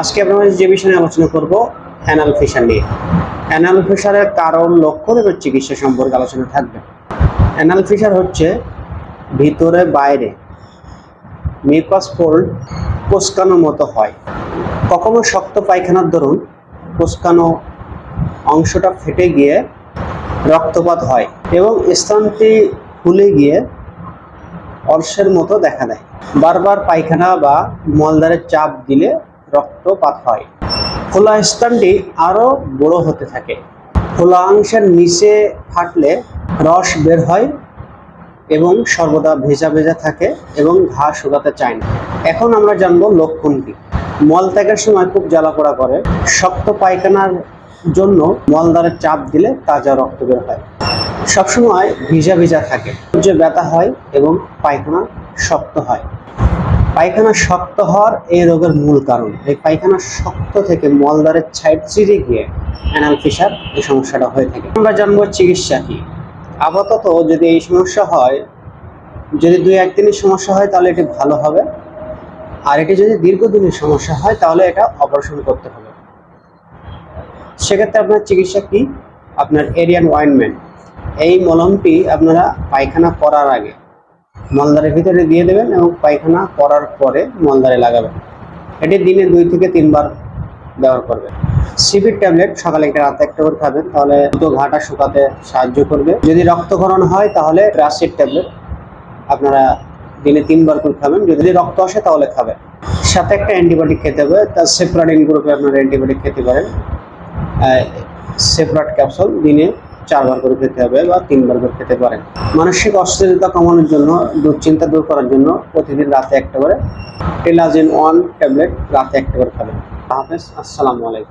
আজকে আপনাদের যে বিষয়ে আলোচনা করব অ্যানাল ফিশার নিয়ে। অ্যানাল ফিশারের কারণ, লক্ষণ এবং চিকিৎসা সম্পর্কে আলোচনা থাকবে। অ্যানাল ফিশার হচ্ছে ভিতরে, বাইরে মিউকাস ফোল্ড কোসকানোর মতো হয়। কখনো শক্ত পায়খানার দরুন কোসকানো অংশটা ফেটে গিয়ে রক্তপাত হয় এবং স্থানটি ফুলে গিয়ে অর্শের মতো দেখা দেয়। বারবার পায়খানা বা মলদারে চাপ দিলে রক্তপাত হয়। খোলা স্থানটি আরও বড় হতে থাকে। খোলা অংশের নিচে ফাটলে রস বের হয় এবং সর্বদা ভেজা ভেজা থাকে এবং ঘা শুকাতে চায় না। এখন আমরা জানব লক্ষণ কি মল ত্যাগের সময় খুব জ্বালা পোড়া করে। শক্ত পায়খানার জন্য মলদারে চাপ দিলে তাজা রক্ত বের হয়। সবসময় ভিজা ভিজা থাকে। যে ব্যথা হয় এবং পায়খানা শক্ত হয়। পায়খানা শক্ত হওয়ার এই রোগের মূল কারণ। এই পায়খানা শক্ত থেকে মলদারের ছাইড চিরে গিয়ে অ্যানাল ফিসার এই সমস্যাটা হয়ে থাকে। আমরা জানব চিকিৎসা কি। আপাতত যদি এই সমস্যা হয়, যদি দুই একদিনের সমস্যা হয়, তাহলে এটি ভালো হবে। আর এটি যদি দীর্ঘদিনের সমস্যা হয়, তাহলে এটা অপারেশন করতে হবে। সেক্ষেত্রে আপনার চিকিৎসা কি? আপনার এরিয়ান ওয়াইনমেন্ট এই মলমটি আপনারা পায়খানা করার আগে মলদারের ভিতরে দিয়ে দেবেন এবং পায়খানা করার পরে মলদারে লাগাবেন। এটি দিনে দুই থেকে তিনবার ব্যবহার করবেন। সিবির ট্যাবলেট সকালে একটা রাতে একটা করে খাবেন, তাহলে দ্রুত ঘাটা শুকাতে সাহায্য করবে। যদি রক্তক্ষরণ হয়, তাহলে রাসিড ট্যাবলেট আপনারা দিনে তিনবার করে খাবেন। যদি রক্ত আসে, তাহলে খাবেন। সাথে একটা অ্যান্টিবায়োটিক খেতে হবে তার সেপ্রাডিন গ্রুপে আপনারা অ্যান্টিবায়োটিক খেতে পারেন। সেপারেট ক্যাপসুল দিনে চারবার করে খেতে হবে বা তিনবার করে খেতে পারেন। মানসিক অস্থিরতা কমানোর জন্য, দুশ্চিন্তা দূর করার জন্য প্রতিদিন রাতে একটা করে টেলাজিন ওয়ান ট্যাবলেট রাতে একটা করে খাবেন। হাফেজ, আসসালামু আলাইকুম।